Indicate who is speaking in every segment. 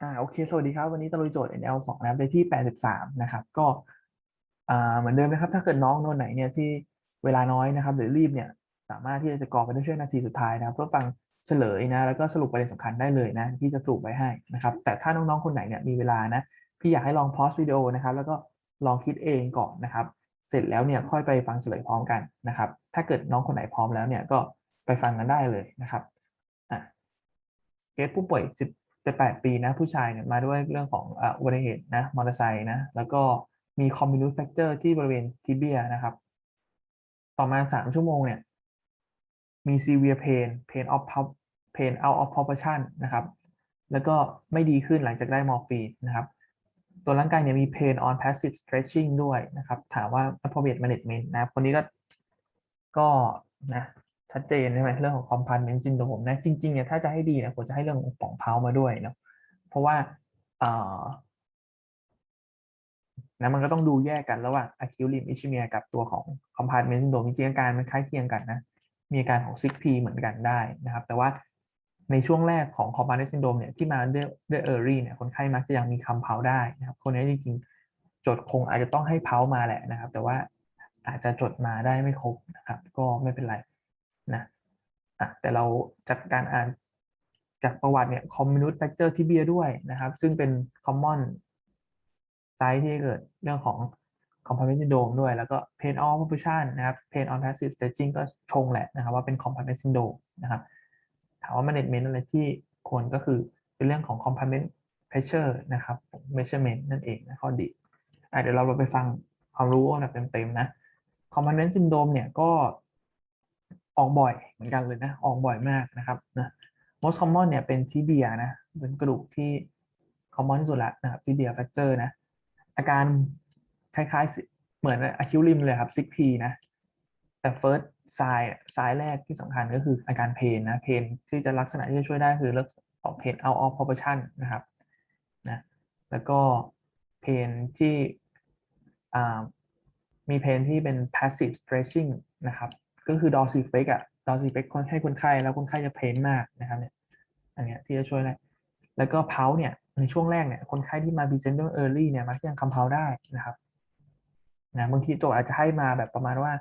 Speaker 1: อ่าโอเค สวัสดีครับ วันนี้ตะลุยโจทย์ NL 2นะครับในที่ 83 นะครับ ก็อ่าเหมือนเดิมนะครับ ถ้าเกิดน้องโน่นไหนเนี่ยที่เวลาน้อยนะครับ หรือรีบเนี่ย สามารถที่จะกรอกไปด้ช่วงนาทีสุดท้ายนะครับ เพื่อฟังเฉลยนะ แล้วก็สรุปประเด็นสำคัญได้เลยนะ ที่จะสรุปไว้ให้นะครับ แต่ถ้าน้องๆ คนไหนเนี่ยมีเวลานะ พี่อยากให้ลองพอสวิดีโอนะครับ แล้วก็ลองคิดเองก่อนนะครับ เสร็จแล้วเนี่ยค่อยไปฟังเฉลยพร้อมกันนะครับ ถ้าเกิดน้องคนไหนพร้อมแล้วเนี่ยก็ไปฟังกันได้เลยนะครับอะเคสผู้ป่วย 10 18ปีนะผู้ชายเนี่ยมาด้วยเรื่องของอุบัติเหตุนะมอเตอร์ไซค์นะแล้วก็มีคอมมิวนิสต์แฟกเจอร์ที่บริเวณทิเบียนะครับ ต่อมา3ชั่วโมงเนี่ยมี severe pain pain of pul- pain out of proportion นะครับ แล้วก็ไม่ดีขึ้นหลังจากได้มอร์ฟีนนะครับ ตัวร่างกายเนี่ยมี pain on passive stretching ด้วยนะครับ ถามว่า appropriate management นะครับคนนี้ก็ก็นะ ชัดเจนใช่ไหมเรื่องของ compartment syndrome นะจริงๆเนี่ยถ้าจะให้ดีนี่ยควรจะให้เรื่องของป่องเท้ามาด้วยเนาะเพราะว่าเอ่อนะมันก็ต้องดูแยกกันระหว่าง acute limb ischemia กับตัวของ compartment syndrome จริงๆอาการมันคล้ายเคียงกันนะมีอาการของ sick p เหมือนกันได้นะครับ แต่ว่าในช่วงแรกของ compartment syndrome เนี่ยที่มาด้วยด้วย early เนี่ยคนไข้มักจะยังมีคำเพาได้นะครับคนนี้จริงๆจดคงอาจจะต้องให้เพามาแหละนะครับ แต่ว่าอาจจะจดมาได้ไม่ครบนะครับ ก็ไม่เป็นไร นะแต่เราจากการอ่านจากประวัติเนี่ยคอมมิวนิสต์แฟกเตอร์ที่เบียด้วยนะครับ ซึ่งเป็นคอมมอนไซต์ที่เกิดเรื่องของคอมพาเมนต์ซินโดมด้วย แล้วก็เพนออฟ p u s ชันนะครับเพนออฟแพสซิฟส staging ก็ชงแหละนะครับว่าเป็นคอมพาเมนต์ซินโดมนะครับถามว่าแมเนจเมนต์อะไรที่ควรก็คือเป็นเรื่องของ compartment pressure นะครับ measurement นั่นเองนะข้อดีอะเดี๋ยวเราไปฟังความรู้แบบเต็มๆนะ compartment syndrome เนี่ยก็ ออกบ่อยเหมือนกันเลยนะออกบ่อยมากนะครับนะ most common เนี่ยเป็น tibia นะเป็นกระดูกที่ common ที่สุดละนะครับ tibia fracture นะอาการคล้ายๆเหมือนอะคิวริมเลยครับ sick p นะแต่ first sign sign แรกที่สำคัญก็คืออาการเพนนะเพนที่จะลักษณะที่จะช่วยได้คือเรื่ออง pain out of proportion นะครับนะแล้วก็เพนที่มีเพนที่เป็น passive stretching นะครับ ก็คือ dorsiflex อะ dorsiflex คนให้คนไข้แล้วคนไข้จะเพนมากนะครับเนี่ยอันเนี้ยที่จะช่วยได้แล้วก็เพาเนี่ยในช่วงแรกเนี่ยคนไข้ที่มา present ด้วย early เนี่ยมักจะยังคำเพาได้นะครับนะบางทีโจทย์อาจจะให้มาแบบประมาณว่า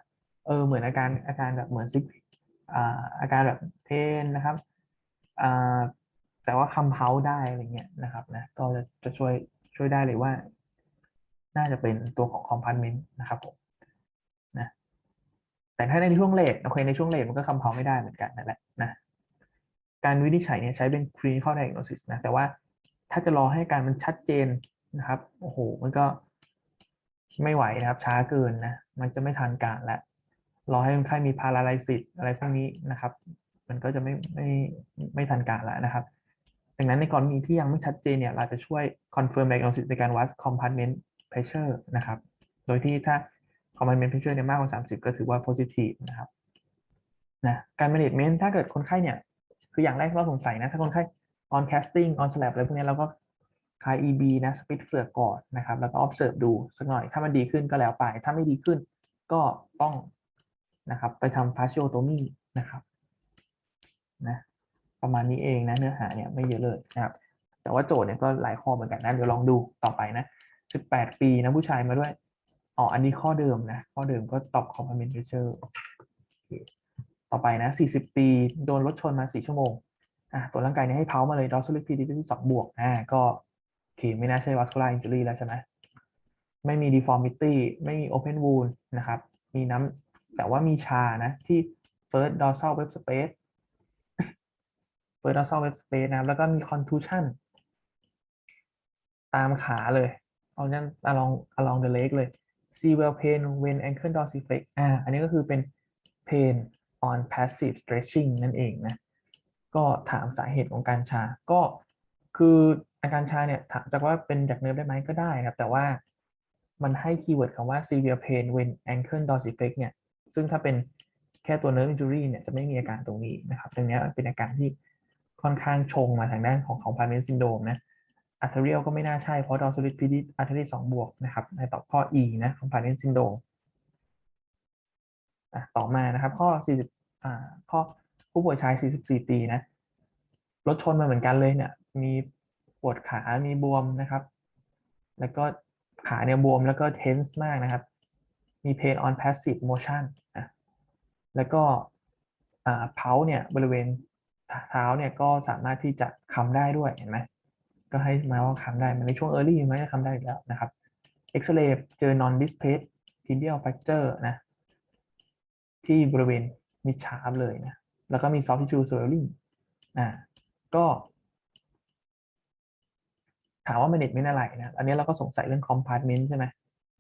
Speaker 1: เออเหมือนอาการอาการแบบเหมือนซิกอ่าอาการแบบเพนนะครับอ่าแต่ว่าคำเพาได้อะไรเงี้ยนะครับนะก็จะจะช่วยช่วยได้เลยว่า น่าจะเป็นตัวของ compartment นะครับผม แต่ถ้าในช่วงเลทโอเคในช่วงเลทมันก็คำเพาไม่ได้เหมือนกันนั่นแหละนะการวินิจฉัยเนี่ยใช้เป็น clinical diagnosis นะแต่ว่าถ้าจะรอให้การมันชัดเจนนะครับโอ้โหมันก็ไม่ไหวนะครับ ช้าเกินนะมันจะไม่ทันการล้วรอให้คนไข้มีพาราไลซิสอะไรพวกนี้นะครับ มันก็จะไม่ไม่ไม่ทันการแล้วนะครับดังนั้นในกรณีที่ยังไม่ชัดเจนเนี่ยเราจะช่วย confirm diagnosis ในการวัด compartment pressure นะครับ โดยที่ถ้า compartment pressure เนี่ยมากกว่า 30 ก็ถือว่า positive นะครับนะการ management ถ้าเกิดคนไข้เนี่ย คืออย่างแรกเราสงสัยนะ ถ้าคนไข้ on casting on slab อะไรพวกนี้เราก็คลาย EB นะ split เฟือกก่อนนะครับ แล้วก็ observe ดูสักหน่อย ถ้ามันดีขึ้นก็แล้วไป ถ้าไม่ดีขึ้นก็ต้องนะครับไปทำ fasciotomy นะครับนะประมาณนี้เองนะเนื้อหาเนี่ยไม่เยอะเลยนะครับ แต่ว่าโจทย์เนี่ยก็หลายข้อเหมือนกันนะเดี๋ยวลองดูต่อไปนะ 18 ปีนะผู้ชายมาด้วย อ๋อ อันนี้ข้อเดิมนะ ข้อเดิมก็ตอบ complement pressure โอเคต่อไปนะ 40 ปี โดนรถชนมา 4 ชั่วโมง อะ ตัวร่างกายเนี่ยให้เพามาเลย dorsal rigidity ที่สองบวก อ่า ก็โอเคไม่น่าใช่ vascular injury แล้วใช่ไหม ไม่มี deformity ไม่มี open wound นะครับ มีน้ำ แต่ว่ามีชานะ ที่ first dorsal web space first dorsal web space นะ แล้วก็มี contusion ตามขาเลย เอานั้น along along the leg เลย severe pain when ankle dorsiflex อ่า อันนี้ก็คือเป็น pain on passive stretching นั่นเองนะ ก็ถามสาเหตุของการชา ก็คืออาการชาเนี่ยถามจากว่าเป็นจากเนิร์ฟได้ไหมก็ได้ครับ แต่ว่ามันให้คีย์เวิร์ดคำว่า severe pain when ankle dorsiflex เนี่ย ซึ่งถ้าเป็นแค่ตัว nerve injury เนี่ยจะไม่มีอาการตรงนี้นะครับตรงนี้เป็นอาการที่ค่อนข้างชงมาทางด้านของ compartment syndrome นะ arterial ก็ไม่น่าใช่เพราะ dorsal rigidity artery 2บวกนะครับในตอบข้อ E นะ compartment syndrome อะต่อมานะครับ ข้อ 40อ่าข้อผู้ป่วยชาย 44 ปีนะรถชนมาเหมือนกันเลยเนี่ย มีปวดขา มีบวมนะครับ แล้วก็ขาเนี่ยบวมแล้วก็ tense มากนะครับ มี pain on passive motion นะแล้วก็เพาเนี่ยบริเวณเท้าเนี่ยก็สามารถที่จะค้ำได้ด้วยเห็นไหม ก็ให้มาว่าค้ำได้ มันในช่วง early มันจะค้ำได้แล้วนะครับเอ็กซเรย์เจอ non displaced tibial fracture นะ ที่บริเวณ mid shaft เลยนะ แล้วก็มี soft tissue swelling อ่าก็ถามว่า management อะไรนะ อันนี้เราก็สงสัยเรื่อง compartment ใช่ไหม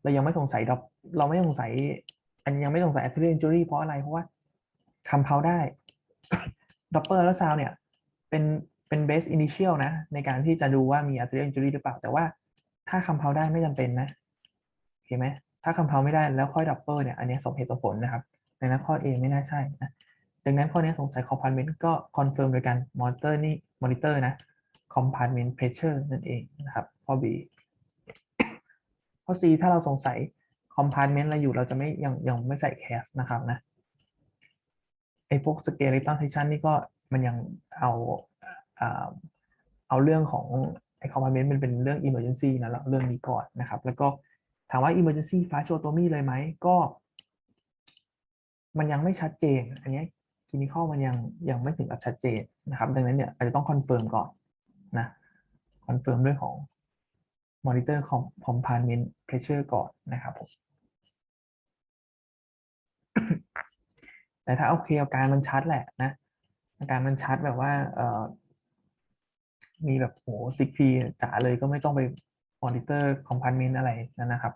Speaker 1: เรายังไม่สงสัยดอกเราไม่สงสัย อันยังไม่สงสัย arterial injury เพราะอะไร เพราะว่าคำเพาได้ดับเบิลแล้วซาวเนี่ย เป็น เป็น base initial นะ ในการที่จะดูว่ามี arterial injury หรือเปล่า แต่ว่าถ้าคำเพาได้ไม่จำเป็นนะโอเคไหมถ้าคำเพาไม่ได้แล้วค่อยดับเบิลเนี่ยอันนี้สมเหตุสมผลนะครับดังนั้นข้อ A ไม่น่าใช่นะดังนั้นข้อนี้สงสัย compartment ก็ confirm โดยการ monitor นี่ monitor นะ compartment pressure นั่นเองนะครับ ข้อ B ข้อ C ถ้าเราสงสัย compartment อะไรอยู่เราจะไม่ยังยังไม่ใส่ cast นะครับนะไอพวก skeleton tension นี่ก็มันยังเอา เอาเรื่องของไอ้ compartment มันเป็นเรื่อง emergency นะแล้วเรื่องนี้ก่อนนะครับ แล้วก็ถามว่า emergency fasciotomy เลยไหมก็ มันยังไม่ชัดเจน อันนี้ clinical มันยังยังไม่ถึงกับชัดเจนนะครับ ดังนั้นเนี่ยอาจจะต้อง confirm ก่อนนะ confirm เรื่องของ monitor compartment pressure ก่อนนะครับผมแต่ถ้าโอเคอาการมันชัดแหละนะอาการมันชัดแบบว่า มีแบบโหซิกพีจ๋าเลยก็ไม่ต้องไป monitor compartment อะไรนั่นนะครับ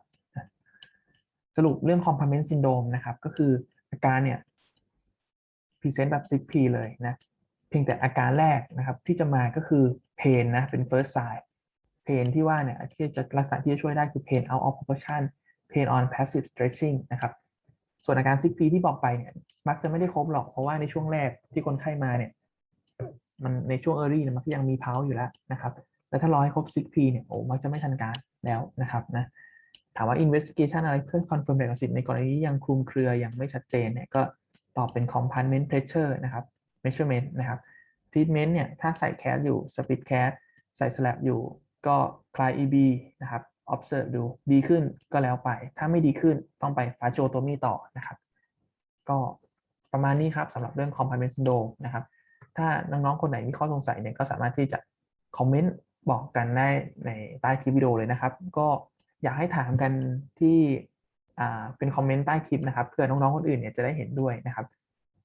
Speaker 1: สรุปเรื่อง compartment syndrome นะครับ ก็คืออาการเนี่ย present แบบ sick p เลยนะเพียงแต่อาการแรกนะครับ ที่จะมาก็คือ pain นะเป็น first sign pain ที่ว่าเนี่ยที่จะรักษาที่จะช่วยได้คือ pain out of proportion pain on passive stretching นะครับ ส่วนอาการ sick p ที่บอกไปเนี่ยมักจะไม่ได้ครบหรอกเพราะว่าในช่วงแรกที่คนไข้มาเนี่ย มันในช่วง early เนี่ยมันก็ยังมีเพาอยู่แล้วนะครับแต่ถ้ารอให้ครบ sick p เนี่ยโอ้มักจะไม่ทันการแล้วนะครับนะถามว่า investigation อะไรเพื่อ confirm diagnosis ในกรณีที่ยังคลุมเครือยังไม่ชัดเจนเนี่ยก็ตอบเป็น compartment pressure นะครับ measurement นะครับ treatment เนี่ยถ้าใส่แคสอยู่ split cast ใส่ slab อยู่ก็ cry EB นะครับ observe ดูดีขึ้นก็แล้วไป ถ้าไม่ดีขึ้นต้องไป fasciotomy ต่อนะครับ ก็ประมาณนี้ครับสำหรับเรื่อง compartment syndrome นะครับ ถ้าน้องๆคนไหนมีข้อสงสัยเนี่ยก็สามารถที่จะคอมเมนต์บอกกันได้ในใต้คลิปวิดีโอเลยนะครับ ก็อยากให้ถามกันที่อ่าเป็นคอมเมนต์ใต้คลิปนะครับเพื่อน้องๆคนอื่นเนี่ยจะได้เห็นด้วยนะครับ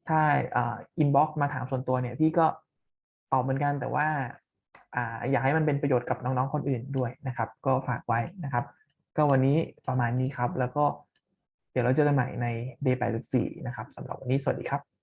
Speaker 1: ถ้าอ่าอินบ็อกซ์มาถามส่วนตัวเนี่ยพี่ก็ตอบเหมือนกันแต่ว่าอ่าอยากให้มันเป็นประโยชน์กับน้องๆคนอื่นด้วยนะครับ ก็ฝากไว้นะครับ ก็วันนี้ประมาณนี้ครับ แล้วก็เดี๋ยวเราเจอกันใหม่ใน day 84นะครับสำหรับวันนี้สวัสดีครับ